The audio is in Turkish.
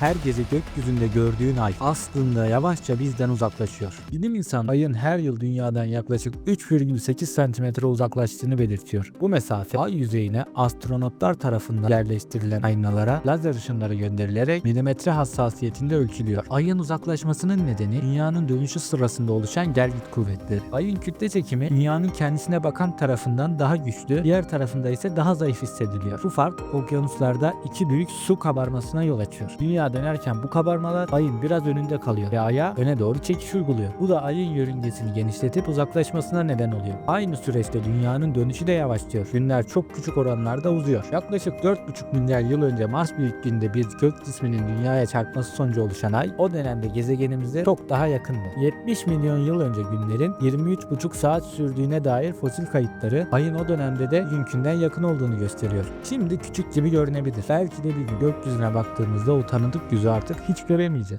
Her gece gökyüzünde gördüğün ay aslında yavaşça bizden uzaklaşıyor. Bilim insanı ayın her yıl dünyadan yaklaşık 3,8 santimetre uzaklaştığını belirtiyor. Bu mesafe ay yüzeyine astronotlar tarafından yerleştirilen aynalara lazer ışınları gönderilerek milimetre hassasiyetinde ölçülüyor. Ayın uzaklaşmasının nedeni dünyanın dönüşü sırasında oluşan gelgit kuvvetleri. Ayın kütle çekimi dünyanın kendisine bakan tarafından daha güçlü, diğer tarafında ise daha zayıf hissediliyor. Bu fark okyanuslarda iki büyük su kabarmasına yol açıyor. Dünya dönerken bu kabarmalar ayın biraz önünde kalıyor ve aya öne doğru çekiş uyguluyor. Bu da ayın yörüngesini genişletip uzaklaşmasına neden oluyor. Aynı süreçte dünyanın dönüşü de yavaşlıyor. Günler çok küçük oranlarda uzuyor. Yaklaşık 4,5 milyar yıl önce Mars büyüklüğünde bir gök cisminin dünyaya çarpması sonucu oluşan ay o dönemde gezegenimize çok daha yakındı. 70 milyon yıl önce günlerin 23,5 saat sürdüğüne dair fosil kayıtları ayın o dönemde de günkünden yakın olduğunu gösteriyor. Şimdi küçük gibi görünebilir. Belki de bir gün gökyüzüne baktığımızda o tanıdık yüzü artık hiç göremeyeceğiz.